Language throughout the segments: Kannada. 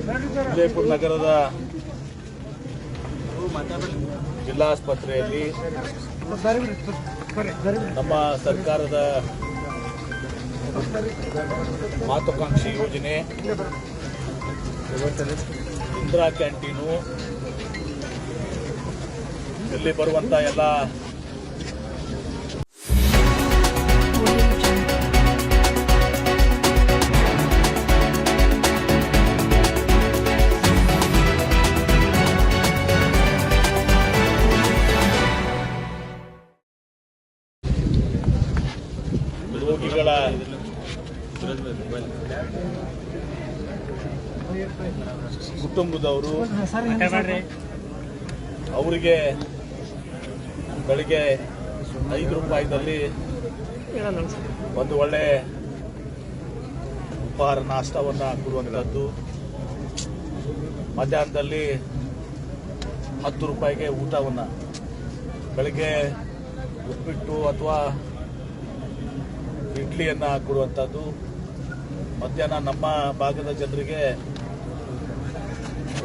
ವಿಜಯಪುರ ನಗರದ ಜಿಲ್ಲಾಸ್ಪತ್ರೆಯಲ್ಲಿ ನಮ್ಮ ಸರ್ಕಾರದ ಮಹತ್ವಾಕಾಂಕ್ಷಿ ಯೋಜನೆ ಇಂದಿರಾ ಕ್ಯಾಂಟೀನು ಇಲ್ಲಿ ಬರುವಂಥ ಎಲ್ಲ ಕುಟುಂಬದವರು ಅವರಿಗೆ ಬೆಳಿಗ್ಗೆ ಐದು ರೂಪಾಯಿದಲ್ಲಿ ಒಂದು ಒಳ್ಳೆ ಉಪಹಾರ ನಾಷ್ಟವನ್ನು ಕೊಡುವಂಥದ್ದು. ಮಧ್ಯಾಹ್ನದಲ್ಲಿ ಹತ್ತು ರೂಪಾಯಿಗೆ ಊಟವನ್ನು. ಬೆಳಗ್ಗೆ ಉಪ್ಪಿಟ್ಟು ಅಥವಾ ಇಡ್ಲಿಯನ್ನು ಕೊಡುವಂಥದ್ದು. ಮಧ್ಯಾಹ್ನ ನಮ್ಮ ಭಾಗದ ಜನರಿಗೆ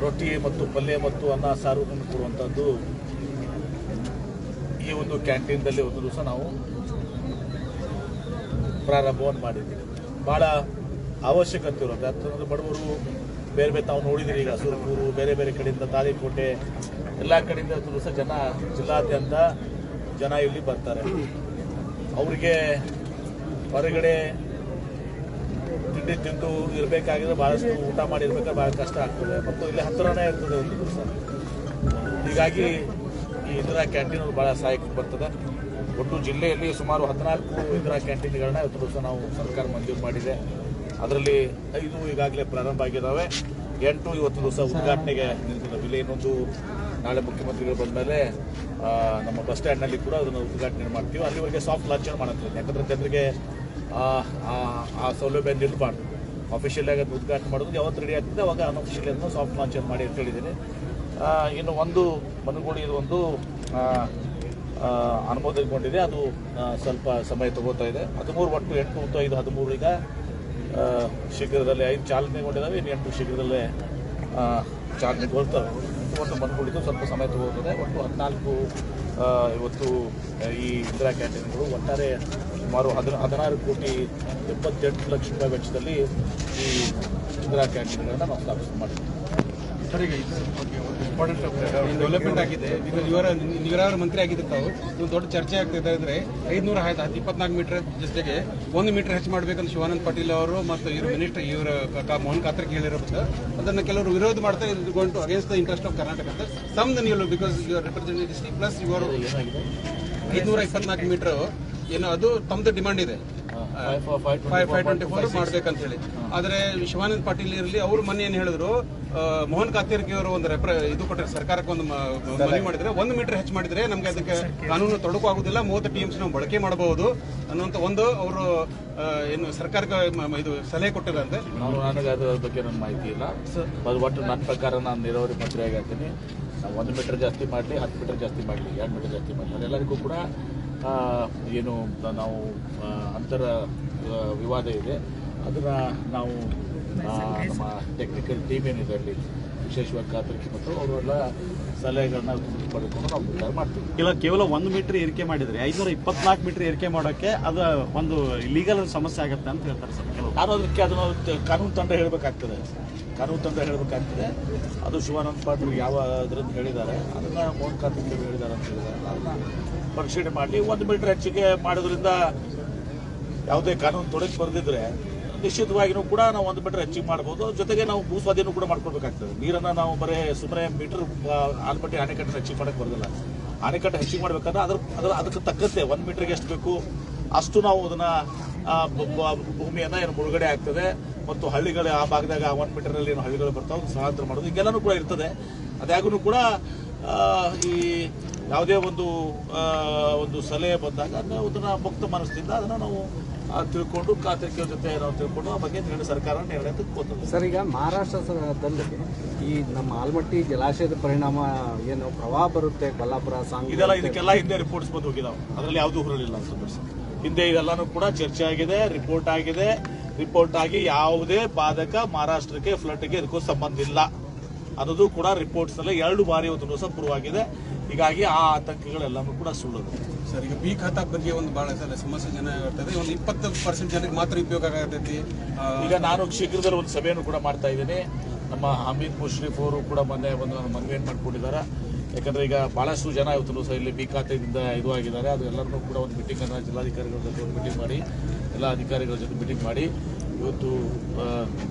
ರೊಟ್ಟಿ ಮತ್ತು ಪಲ್ಯ ಮತ್ತು ಅನ್ನ ಸಾರು ಕೊಡುವಂಥದ್ದು ಈ ಒಂದು ಕ್ಯಾಂಟೀನ್ದಲ್ಲಿ ಒಂದು ದಿವಸ ನಾವು ಪ್ರಾರಂಭವನ್ನು ಮಾಡಿದ್ದೀವಿ ಭಾಳ ಅವಶ್ಯಕತೆ ಇರುತ್ತೆ. ಯಾಕಂದ್ರೆ ಬಡವರು ಬೇರೆ ಬೇರೆ ತಾವು ನೋಡಿದಿರಿ ಈಗ ಸುರಪೂರು, ಬೇರೆ ಬೇರೆ ಕಡೆಯಿಂದ ತಾಳಿಕೋಟೆ, ಎಲ್ಲ ಕಡೆಯಿಂದ ಒಂದು ದಿವಸ ಜನ ಜಿಲ್ಲಾದ್ಯಂತ ಜನ ಇಲ್ಲಿ ಬರ್ತಾರೆ. ಅವರಿಗೆ ಹೊರಗಡೆ ತಿಂಡಿ ತಿಂದು ಇರಬೇಕಾಗಿದ್ರೆ ಭಾಳಷ್ಟು ಊಟ ಮಾಡಿರ್ಬೇಕಾದ್ರೆ ಭಾಳ ಕಷ್ಟ ಆಗ್ತದೆ. ಮತ್ತು ಇಲ್ಲಿ ಹತ್ತಿರನೇ ಇರ್ತದೆ ಒಂದು ದಿವಸ. ಹೀಗಾಗಿ ಈ ಇಂದಿರಾ ಕ್ಯಾಂಟೀನ್ ಭಾಳ ಸಹಾಯಕ್ಕೆ ಬರ್ತದೆ. ಒಟ್ಟು ಜಿಲ್ಲೆಯಲ್ಲಿ ಸುಮಾರು ಹದಿನಾಲ್ಕು ಇಂದಿರಾ ಕ್ಯಾಂಟೀನ್ಗಳನ್ನ ಇವತ್ತು ದಿವಸ ನಾವು ಸರ್ಕಾರ ಮಂಜೂರು ಮಾಡಿದೆ. ಅದರಲ್ಲಿ ಐದು ಈಗಾಗಲೇ ಪ್ರಾರಂಭ ಆಗಿದ್ದಾವೆ ಎಂಟು ಇವತ್ತು ದಿವಸ ಉದ್ಘಾಟನೆಗೆ ನಿಂತಿದ್ದಾವೆ ಇಲ್ಲಿ ಇನ್ನೊಂದು ನಾಳೆ ಮುಖ್ಯಮಂತ್ರಿಗಳು ಬಂದಮೇಲೆ ನಮ್ಮ ಬಸ್ ಸ್ಟ್ಯಾಂಡ್ನಲ್ಲಿ ಕೂಡ ಅದನ್ನು ಉದ್ಘಾಟನೆ ಮಾಡ್ತೀವಿ. ಅಲ್ಲಿವರೆಗೆ ಸಾಫ್ಟ್ ಲಾಂಚ್ ಮಾಡ್ತೀವಿ ಯಾಕಂದರೆ ಜನರಿಗೆ ಆ, ಸೌಲಭ್ಯ ನಿಲ್ಬಾರ್ದು. ಅಫಿಷಿಯಲ್ ಆಗಿ ಅದು ಉದ್ಘಾಟನೆ ಮಾಡೋದು ಯಾವತ್ತು ರೆಡಿ ಆಗ್ತದೆ ಅವಾಗ ಅನ್ಅಫಿಷಿಯಲ್ ಅದನ್ನು ಸಾಫ್ಟ್ ಲಾಂಚ್ ಮಾಡಿ ಅಂತ ಹೇಳಿದ್ದೀನಿ. ಇನ್ನು ಒಂದು ಮನಗುಳಿ ಇದು ಒಂದು ಅನುಮೋದನೆಗೊಂಡಿದೆ ಅದು ಸ್ವಲ್ಪ ಸಮಯ ತಗೋತಾ ಇದೆ. ಹದಿಮೂರು ಒಟ್ಟು ಎಂಟು ಮತ್ತು ಐದು ಹದಿಮೂರು ಈಗ. ಶೀಘ್ರದಲ್ಲೇ ಐದು ಚಾಲನೆಗೊಂಡಿದ್ದಾವೆ ಇನ್ನು ಎಂಟು ಶೀಘ್ರದಲ್ಲೇ ಚಾಲನೆಗೊಳ್ತವೆ ಒಂದು ಮನಗುಳಿದು ಸ್ವಲ್ಪ ಸಮಯ ತಗೋತದೆ. ಒಟ್ಟು ಹದಿನಾಲ್ಕು ಇವತ್ತು ಈ ಇಂದಿರಾ ಕ್ಯಾಂಟೀನ್ಗಳು ಒಟ್ಟಾರೆ ಸುಮಾರು ಹದಿನ ಹದಿನಾರು ಕೋಟಿ ಎಪ್ಪತ್ತೆಂಟು ಲಕ್ಷ ರೂಪಾಯಿ ವೆಚ್ಚದಲ್ಲಿ ಈ ಇಂದಿರಾ ಕ್ಯಾಂಟೀನ್ಗಳನ್ನು ನಾವು ಈಗ ಇಂಪಾರ್ಟೆಂಟ್ ಡೆವಲಪ್ಮೆಂಟ್ ಆಗಿದೆ. ನೀರಾವರಿ ಮಂತ್ರಿ ಆಗಿದ್ದು ತಾವು ಒಂದು ದೊಡ್ಡ ಚರ್ಚೆ ಆಗ್ತಿದೆ ಅಂದ್ರೆ ಐದ್ನೂರ ಹತ್ತು ಇಪ್ಪತ್ನಾಲ್ಕು ಮೀಟರ್ ಜೊತೆಗೆ ಒಂದು ಮೀಟರ್ ಹೆಚ್ಚು ಮಾಡಬೇಕಂತ ಶಿವಾನಂದ ಪಾಟೀಲ್ ಅವರು ಮತ್ತು ಇವರು ಮಿನಿಸ್ಟರ್ ಇವರ ಮೋಹನ್ ಖಾತ್ರಿ ಹೇಳಿರೋದು. ಅದನ್ನ ಕೆಲವರು ವಿರೋಧ ಮಾಡ್ತಾ ಗೊಂಟು against the interest of Karnataka ಅಂತ ಸಮ್ ನೀವು ಬಿಕಾಸ್ ಯುವರ್ ರಿಪ್ರೆಸೆಂಟೇಟಿವ್ ಪ್ಲಸ್ ಇವರು ಐದ್ನೂರ ಇಪ್ಪತ್ನಾಲ್ಕು ಮೀಟರ್ ಏನೋ ಅದು ತಮ್ಮದು ಡಿಮಾಂಡ್ ಇದೆ. ಫೈವ್ ಫೈವ್ ಟ್ವೆಂಟಿ ಫೋರ್ ಮಾಡ್ಬೇಕಂತ ಹೇಳಿ ಆದ್ರೆ ಶಿವಾನಂದ ಪಾಟೀಲ್ ಇರಲಿ ಅವರು ಮೊನ್ನೆ ಏನ್ ಹೇಳಿದ್ರು ಮೋಹನ್ ಕಾತಿರ್ಗಿ ಅವರು ಒಂದು ರೆಪ್ರ ಇದು ಕೊಟ್ಟರೆ ಸರ್ಕಾರಕ್ಕೆ ಒಂದು ಮನವಿ ಮಾಡಿದ್ರೆ ಒಂದು ಮೀಟರ್ ಹೆಚ್ಚು ಮಾಡಿದ್ರೆ ನಮ್ಗೆ ಅದಕ್ಕೆ ಕಾನೂನು ತೊಡಕು ಆಗುದಿಲ್ಲ ಮೂವತ್ತು ಟಿ ನಾವು ಬಳಕೆ ಮಾಡಬಹುದು ಅನ್ನುವಂತ ಒಂದು ಅವರು ಏನು ಸರ್ಕಾರಕ್ಕೆ ಇದು ಸಲಹೆ ಕೊಟ್ಟಿರಂತೆ ನಾನು ನನಗೆ ಅದರ ಬಗ್ಗೆ ನನ್ನ ಮಾಹಿತಿ ಇಲ್ಲ. ಅದು ಒಟ್ಟು ನನ್ನ ಪ್ರಕಾರ ನಾನು ನೀರಾವರಿ ಮಂತ್ರಿ ಆಗಿರ್ತೀನಿ ಒಂದು ಮೀಟರ್ ಜಾಸ್ತಿ ಮಾಡಲಿ ಹತ್ತು ಮೀಟರ್ ಜಾಸ್ತಿ ಮಾಡಲಿ ಎರಡು ಮೀಟರ್ ಜಾಸ್ತಿ ಮಾಡಲಿ ಎಲ್ಲರಿಗೂ ಕೂಡ ಏನು ನಾವು ಅಂತರ ವಿವಾದ ಇದೆ. ಅದನ್ನು ನಾವು ನಮ್ಮ ಟೆಕ್ನಿಕಲ್ ಟೀಮ್ ಏನಿದೆ ಅಲ್ಲಿ ವಿಶೇಷವಾಗಿ ಕಾತರಿಕೆ ಮತ್ತು ಅವರೆಲ್ಲ ಸಲಹೆಗಳನ್ನ ಪಡೆದುಕೊಂಡು ನಾವು ನಿರ್ಧಾರ ಮಾಡ್ತೀವಿ. ಇಲ್ಲ ಕೇವಲ ಒಂದು ಮೀಟರ್ ಏರಿಕೆ ಮಾಡಿದರೆ ಐನೂರ ಇಪ್ಪತ್ನಾಲ್ಕು ಮೀಟರ್ ಏರಿಕೆ ಮಾಡೋಕ್ಕೆ ಅದು ಒಂದು ಲೀಗಲ್ ಸಮಸ್ಯೆ ಆಗುತ್ತೆ ಅಂತ ಹೇಳ್ತಾರೆ ಸರ್ ನಾನು ಅದಕ್ಕೆ ಅದನ್ನು ಕಾನೂನು ತಂಡ ಹೇಳಬೇಕಾಗ್ತದೆ. ಕಾನೂನು ತಂಡ ಹೇಳಬೇಕಾಗ್ತದೆ. ಅದು ಶಿವಾನಂದ ಪಾಟೀಲ್ ಯಾವ ಅದರಿಂದ ಹೇಳಿದ್ದಾರೆ ಅದನ್ನು ಮೋಹನ್ ಕಾರ್ತಿಕ್ ಹೇಳಿದ್ದಾರೆ ಅಂತ ಹೇಳಿದ್ದಾರೆ. ಅದನ್ನ ಪರಿಶೀಲನೆ ಮಾಡಿ, ಒಂದು ಮೀಟರ್ ಹೆಚ್ಚಿಗೆ ಮಾಡೋದ್ರಿಂದ ಯಾವುದೇ ಕಾನೂನು ತೊಡಗಿ ಬರೆದಿದ್ರೆ ನಿಶ್ಚಿತವಾಗಿಯೂ ಕೂಡ ನಾವು ಒಂದು ಮೀಟರ್ ಹೆಚ್ಚಿಗೆ ಮಾಡ್ಬೋದು. ಜೊತೆಗೆ ನಾವು ಭೂ ಸ್ವಾಧೀನ ಕೂಡ ಮಾಡ್ಕೊಳ್ಬೇಕಾಗ್ತದೆ. ನೀರನ್ನು ನಾವು ಬರೀ ಸುಮ್ಮನೆ ಮೀಟರ್ ಆಲ್ಮಟ್ಟಿ ಅಣೆಕಟ್ಟು ಹೆಚ್ಚಿಗೆ ಮಾಡಕ್ಕೆ ಬರೋದಿಲ್ಲ. ಅಣೆಕಟ್ಟು ಹೆಚ್ಚಿಗೆ ಮಾಡ್ಬೇಕಂದ್ರೆ ಅದ್ರ ಅದ್ರ, ಅದಕ್ಕೆ ತಕ್ಕಂತೆ ಒಂದು ಮೀಟರ್ಗೆ ಎಷ್ಟು ಬೇಕು ಅಷ್ಟು ನಾವು ಅದನ್ನ ಭೂಮಿಯನ್ನ ಏನು ಮುಳುಗಡೆ ಆಗ್ತದೆ ಮತ್ತು ಹಳ್ಳಿಗಳ ಆ ಭಾಗದಾಗ ಒಂದು ಮೀಟರ್ನಲ್ಲಿ ಏನು ಹಳ್ಳಿಗಳು ಬರ್ತಾವೆ ಸ್ಥಳಾಂತರ ಮಾಡೋದು. ಈಗೆಲ್ಲನೂ ಕೂಡ ಇರ್ತದೆ. ಅದ್ಯಾಗೂ ಕೂಡ ಈ ಯಾವುದೇ ಒಂದು ಒಂದು ಸಲಹೆ ಬಂದಾಗ ಅದನ್ನ ಅದನ್ನು ಮುಕ್ತ ಮನಸ್ಸಿಂದ ಅದನ್ನ ನಾವು ತಿಳ್ಕೊಂಡು ಕಾತರಿಕೆ ಜೊತೆ ನಾವು ತಿಳ್ಕೊಂಡು ಆ ಬಗ್ಗೆ ನಿರ್ಣಯ ಸರ್ಕಾರ ನಿರ್ಣಯ ತೆಗೆದುಕೊಳ್ತದೆ. ಸರ್ ಈಗ ಮಹಾರಾಷ್ಟ್ರದಲ್ಲಿ ಈ ನಮ್ಮ ಆಲ್ಮಟ್ಟಿ ಜಲಾಶಯದ ಪರಿಣಾಮ ಏನು ಪ್ರವಾಹ ಬರುತ್ತೆ ಕೊಲ್ಲಾಪುರ ಸಾಂಗ್ ಇದೆಲ್ಲ ಇದಕ್ಕೆಲ್ಲ ಹಿಂದೆ ರಿಪೋರ್ಟ್ಸ್ ಬಂದು ಹೋಗಿದಾವೆ ಅದರಲ್ಲಿ ಯಾವುದೂ ಹುರಳಿಲ್ಲ ಅಂತ ಹಿಂದೆ ಇದೆಲ್ಲಾನು ಕೂಡ ಚರ್ಚೆ ಆಗಿದೆ ರಿಪೋರ್ಟ್ ಆಗಿದೆ. ರಿಪೋರ್ಟ್ ಆಗಿ ಯಾವುದೇ ಬಾಧಕ ಮಹಾರಾಷ್ಟ್ರಕ್ಕೆ ಫ್ಲಡ್ಗೆ ಇದಕ್ಕೂ ಸಂಬಂಧ ಇಲ್ಲ. ಅನ್ನೋದು ಕೂಡ ರಿಪೋರ್ಟ್ಸ್ ಅಲ್ಲಿ ಎರಡು ಬಾರಿ ಇವತ್ತು ಸಹ ಪ್ರೂವ್ ಆಗಿದೆ ಹೀಗಾಗಿ ಆ ಆತಂಕಗಳೆಲ್ಲಾನು ಕೂಡ ಸುಳ್ಳು ಸರ್ ಈಗ ಬಿ ಖಾತಾ ಬಗ್ಗೆ ಒಂದು ಬಹಳ ಸಲ ಸಮಸ್ಯೆ ಜನ ಇರ್ತದೆ ಒಂದು ಇಪ್ಪತ್ತು ಪರ್ಸೆಂಟ್ ಜನಕ್ಕೆ ಮಾತ್ರ ಉಪಯೋಗ ಆಗತೈತಿ. ಈಗ ನಾನು ಶೀಘ್ರದಲ್ಲಿ ಒಂದು ಸಭೆಯನ್ನು ಕೂಡ ಮಾಡ್ತಾ ಇದ್ದೀನಿ. ನಮ್ಮ ಹಮೀದ್ ಮುಷ್ರೀಫ್ ಅವರು ಕೂಡ ಮೊನ್ನೆ ಒಂದು ಮನವಿಯನ್ನು ಮಾಡ್ಕೊಂಡಿದ್ದಾರೆ. ಯಾಕಂದ್ರೆ ಈಗ ಬಹಳಷ್ಟು ಜನ ಇವತ್ತು ಸಹ ಇಲ್ಲಿ ಬಿ ಖಾತೆಯಿಂದ ಇದು ಆಗಿದ್ದಾರೆ. ಅದು ಎಲ್ಲರನ್ನೂ ಕೂಡ ಒಂದು ಮೀಟಿಂಗ್ ಅನ್ನ ಜಿಲ್ಲಾಧಿಕಾರಿಗಳ ಜೊತೆ ಒಂದು ಮೀಟಿಂಗ್ ಮಾಡಿ ಎಲ್ಲ ಅಧಿಕಾರಿಗಳ ಜೊತೆ ಮೀಟಿಂಗ್ ಮಾಡಿ ಇವತ್ತು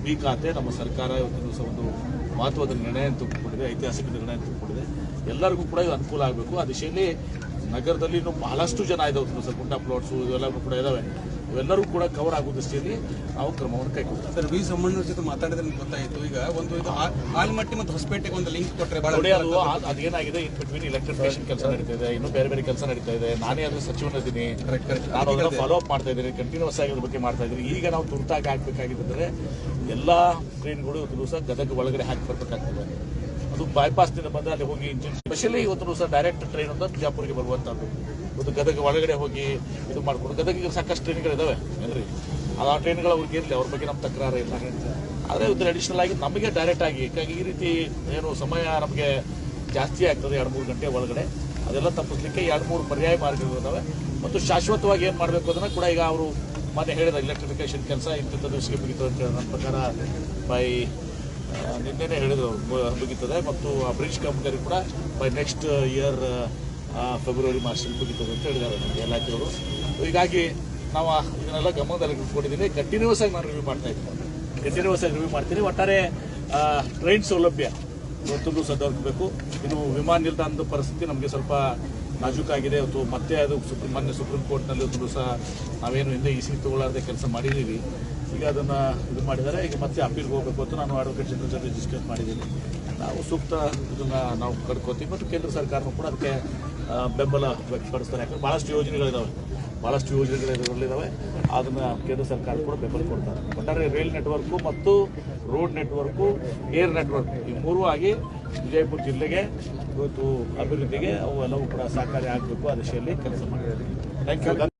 ಬಿ ಖಾತೆ ನಮ್ಮ ಸರ್ಕಾರ ಇವತ್ತು ಸಹ ಒಂದು ಮಹತ್ವದ ನಿರ್ಣಯ ತೆಗೆದುಕೊಂಡಿದೆ ಐತಿಹಾಸಿಕ ನಿರ್ಣಯ ತೆಗೆದುಕೊಂಡಿದೆ ಎಲ್ಲರಿಗೂ ಕೂಡ ಇದು ಅನುಕೂಲ ಆಗಬೇಕು. ಆ ದಿಶೆಯಲ್ಲಿ ನಗರದಲ್ಲಿ ಇನ್ನೂ ಬಹಳಷ್ಟು ಜನ ಇದಾವೆ ಸರ್ ಗುಂಡಾ ಪ್ಲಾಟ್ಸು ಇವೆಲ್ಲ ಕೂಡ ಇದಾವೆ. ಇವೆಲ್ಲರೂ ಕೂಡ ಕವರ್ ಆಗೋ ದೃಷ್ಟಿಯಲ್ಲಿ ನಾವು ಕ್ರಮವನ್ನು ಕೈಗೊಳ್ಳುತ್ತೇವೆ. ಸರ್ ವಿ ಸಂಬಂಧದ ಜೊತೆ ಮಾತಾಡಿದ್ರೆ ನಿಮ್ಗೆ ಗೊತ್ತಾಯಿತು. ಈಗ ಒಂದು ಇದು ಆಲ್ಮಟ್ಟಿ ಮತ್ತು ಹೊಸಪೇಟೆಗೆ ಒಂದು ಲಿಂಕ್ ಕೊಟ್ಟರೆ ಅದು ಅದೇನಾಗಿದೆ ಇನ್ ಬಿಟ್ವೀನ್ ಎಲೆಕ್ಟ್ರಿಫಿಕೇಶನ್ ಕೆಲಸ ನಡೀತಾ ಇದೆ ಇನ್ನೂ ಬೇರೆ ಬೇರೆ ಕೆಲಸ ನಡೀತಾ ಇದೆ. ನಾನೇ ಅದು ಸಚಿವನಿದ್ದೀನಿ. ನಾನು ಫಾಲೋ ಅಪ್ ಮಾಡ್ತಾ ಇದ್ದೀನಿ ಕಂಟಿನ್ಯೂಸ್ ಆಗಿ ಅದ್ರ ಬಗ್ಗೆ ಮಾಡ್ತಾ ಇದ್ದೀನಿ. ಈಗ ನಾವು ತುರ್ತಾಗಿ ಹಾಕ್ಬೇಕಾಗಿದ್ದರೆ ಎಲ್ಲಾ ಟ್ರೈನ್ಗಳು ಇವತ್ತು ದಿವಸ ಗದಗ ಒಳಗಡೆ ಹಾಕಿ ಬರ್ಬೇಕಾಗ್ತದೆ. ಅದು ಬೈಪಾಸ್ನಿಂದ ಬಂದ ಅಲ್ಲಿ ಹೋಗಿ ಇಂಜಿನ್ ಸ್ಪೆಷಲಿ ಇವತ್ತು ದಿವಸ ಡೈರೆಕ್ಟ್ ಟ್ರೈನ್ ಅಂತ ಬಿಜಾಪುರಿಗೆ ಬರುವಂತದ್ದು ಒಂದು ಗದಗ ಒಳಗಡೆ ಹೋಗಿ ಇದು ಮಾಡ್ಕೊಂಡು, ಗದಗಿಗೆ ಸಾಕಷ್ಟು ಟ್ರೈನ್ಗಳಿದ್ದಾವೆ ಏನ್ರಿ? ಅದು ಆ ಟ್ರೈನ್ಗಳು ಅವ್ರಿಗೆ ಇರಲಿ, ಅವ್ರ ಬಗ್ಗೆ ನಮ್ಮ ತಕರಾರು ಇಲ್ಲ ಆದರೆ ಇವತ್ತು ಅಡಿಷನಲ್ ಆಗಿ ನಮಗೆ ಡೈರೆಕ್ಟ್ ಆಗಿ ಈ ರೀತಿ ಏನು ಸಮಯ ನಮಗೆ ಜಾಸ್ತಿ ಆಗ್ತದೆ ಎರಡು ಮೂರು ಗಂಟೆ ಒಳಗಡೆ. ಅದೆಲ್ಲ ತಪ್ಪಿಸ್ಲಿಕ್ಕೆ ಎರಡು ಮೂರು ಪರ್ಯಾಯ ಮಾರ್ಗಗಳಿದಾವೆ. ಮತ್ತು ಶಾಶ್ವತವಾಗಿ ಏನು ಮಾಡಬೇಕು ಅದನ್ನು ಕೂಡ ಈಗ ಅವರು ಮೊನ್ನೆ ಹೇಳಿದ ಎಲೆಕ್ಟ್ರಿಫಿಕೇಶನ್ ಕೆಲಸ ಇಂಥದ್ದು ದಿವಸಕ್ಕೆ ಮುಗಿತು ಅಂತ ನನ್ನ ಪ್ರಕಾರ ಬೈ ನಿನ್ನೆನೇ ಹೇಳಿದ್ರು ಮುಗಿತದೆ ಮತ್ತು ಆ ಬ್ರಿಡ್ಜ್ ಕಾಮಗಾರಿ ಕೂಡ ಬೈ ನೆಕ್ಸ್ಟ್ ಇಯರ್ ಫೆಬ್ರವರಿ ಮಾರ್ಚಲ್ಲಿ ಮುಗೀತದೆ ಅಂತ ಹೇಳಿದ್ದಾರೆ ನಮಗೆ ಇಲಾಖೆಯವರು ಹೀಗಾಗಿ ನಾವು ಇದನ್ನೆಲ್ಲ ಗಮನದಲ್ಲಿ ಇಟ್ಕೊಂಡಿದ್ದೀನಿ. ಕಂಟಿನ್ಯೂಸ್ ಆಗಿ ನಾನು ರಿವ್ಯೂ ಮಾಡ್ತಾ ಇದ್ದೀನಿ. ಕಂಟಿನ್ಯೂಸ್ ಆಗಿ ರಿವ್ಯೂ ಮಾಡ್ತೀನಿ. ಒಟ್ಟಾರೆ ಟ್ರೈನ್ ಸೌಲಭ್ಯ, ಇವತ್ತು ದಿವಸ ಇದು ವಿಮಾನ ನಿಲ್ದಾಣದ ಪರಿಸ್ಥಿತಿ ನಮಗೆ ಸ್ವಲ್ಪ ನಾಜೂಕಾಗಿದೆ. ಅದು ಮತ್ತೆ ಅದು ಸುಪ್ರೀಂ ಮಾನ್ಯ ಸುಪ್ರೀಂ ಕೋರ್ಟ್ನಲ್ಲಿ ಒಂದು ಸಹ ನಾವೇನು ಹಿಂದೆ ಈ ಸಿಗಿ ತಗೊಳ್ಳಾರ್ದೆ ಕೆಲಸ ಮಾಡಿದ್ದೀವಿ. ಈಗ ಅದನ್ನು ಇದು ಮಾಡಿದರೆ ಈಗ ಮತ್ತೆ ಅಪೀಲ್ಗೆ ಹೋಗಬೇಕು ಅಂತ ನಾನು ಅಡ್ವೊಕೇಟ್ ಜನರಲ್ ಜೊತೆ ಡಿಸ್ಕಸ್ ಮಾಡಿದ್ದೀನಿ. ನಾವು ಸೂಕ್ತ ಇದನ್ನು ನಾವು ಕಡ್ಕೋತೀವಿ. ಮತ್ತು ಕೇಂದ್ರ ಸರ್ಕಾರನೂ ಕೂಡ ಅದಕ್ಕೆ ಬೆಂಬಲ ವ್ಯಕ್ತಪಡಿಸ್ತಾರೆ. ಯಾಕಂದ್ರೆ ಭಾಳಷ್ಟು ಯೋಜನೆಗಳಿದ್ದಾವೆ ಭಾಳಷ್ಟು ಯೋಜನೆಗಳಿದ್ದಾವೆ ಅದನ್ನು ಕೇಂದ್ರ ಸರ್ಕಾರ ಕೂಡ ಬೆಂಬಲ ಕೊಡ್ತಾರೆ. ಒಟ್ಟಾರೆ ರೈಲ್ ನೆಟ್ವರ್ಕು ಮತ್ತು ರೋಡ್ ನೆಟ್ವರ್ಕು ಏರ್ ನೆಟ್ವರ್ಕ್ ಈ ಮೂರು ಆಗಿ ವಿಜಯಪುರ ಜಿಲ್ಲೆಗೆ ಇವತ್ತು ಅಭಿವೃದ್ಧಿಗೆ ಅವು ಎಲ್ಲವೂ ಕೂಡ ಸಹಕಾರಿ ಆಗಬೇಕು ಆ ದಿಶೆಯಲ್ಲಿ ಕೆಲಸ ಮಾಡಿದ್ದಾರೆ ಥ್ಯಾಂಕ್ ಯು